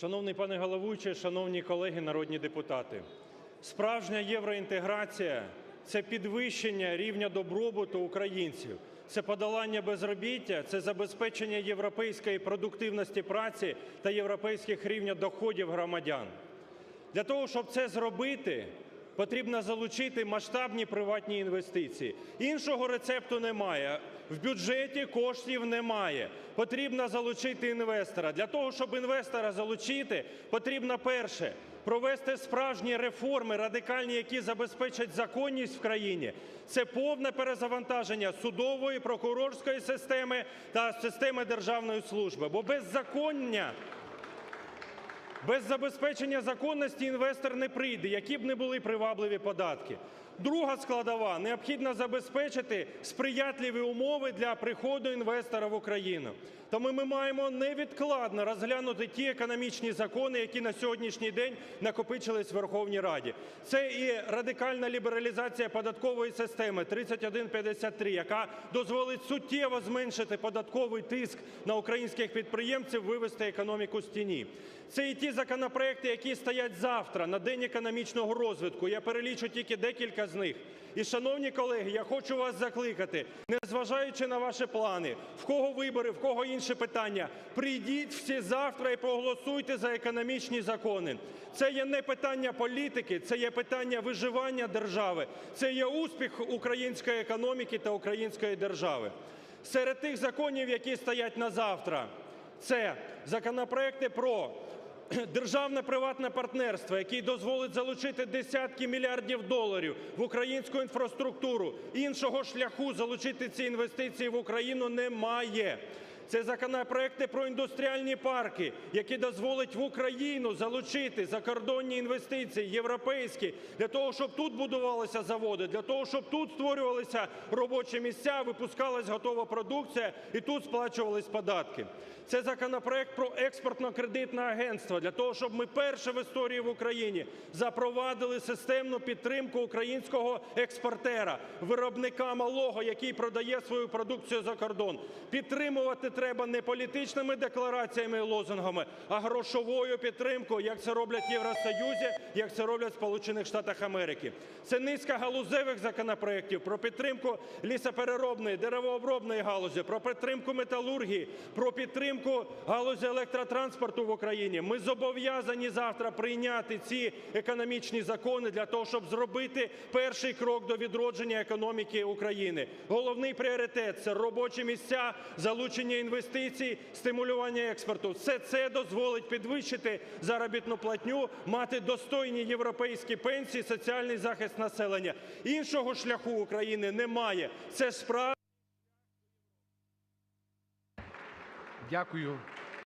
Шановний пане головуючий, шановні колеги народні депутати! Справжня євроінтеграція – це підвищення рівня добробуту українців, це подолання безробіття, це забезпечення європейської продуктивності праці та європейських рівня доходів громадян. Для того, щоб це зробити, потрібно залучити масштабні приватні інвестиції. Іншого рецепту немає. В бюджеті коштів немає. Потрібно залучити інвестора. Для того, щоб інвестора залучити, потрібно перше провести справжні реформи, радикальні, які забезпечать законність в країні. Це повне перезавантаження судової, прокурорської системи та системи державної служби. Бо беззаконня без забезпечення законності інвестор не прийде, які б не були привабливі податки. Друга складова. Необхідно забезпечити сприятливі умови для приходу інвестора в Україну. Тому ми маємо невідкладно розглянути ті економічні закони, які на сьогоднішній день накопичились в Верховній Раді. Це і радикальна лібералізація податкової системи 3153, яка дозволить суттєво зменшити податковий тиск на українських підприємців, вивести економіку з тіні. Це і ті законопроекти, які стоять завтра на день економічного розвитку. Я перелічу тільки декілька з них. І, шановні колеги, я хочу вас закликати, незважаючи на ваші плани, в кого вибори, в кого інші питання, прийдіть всі завтра і проголосуйте за економічні закони. Це є не питання політики, це є питання виживання держави, це є успіх української економіки та української держави. Серед тих законів, які стоять на завтра, це законопроекти про державне приватне партнерство, який дозволить залучити десятки мільярдів доларів в українську інфраструктуру. Іншого шляху залучити ці інвестиції в Україну немає. Це законопроекти про індустріальні парки, які дозволять в Україну залучити закордонні інвестиції, європейські, для того, щоб тут будувалися заводи, для того, щоб тут створювалися робочі місця, випускалась готова продукція і тут сплачувались податки. Це законопроект про експортно-кредитне агентство для того, щоб ми перше в історії в Україні запровадили системну підтримку українського експортера, виробника малого, який продає свою продукцію за кордон. Підтримувати треба не політичними деклараціями і лозунгами, а грошовою підтримкою, як це роблять в Євросоюзі, як це роблять в Сполучених Штатах Америки. Це низка галузевих законопроектів про підтримку лісопереробної, деревообробної галузі, про підтримку металургії, про підтримку галузі електротранспорту в Україні. Ми зобов'язані завтра прийняти ці економічні закони для того, щоб зробити перший крок до відродження економіки України. Головний пріоритет – це робочі місця, залучення інвестицій, стимулювання експорту. Все це дозволить підвищити заробітну платню, мати достойні європейські пенсії, соціальний захист населення. Іншого шляху України немає. Це справа. Дякую.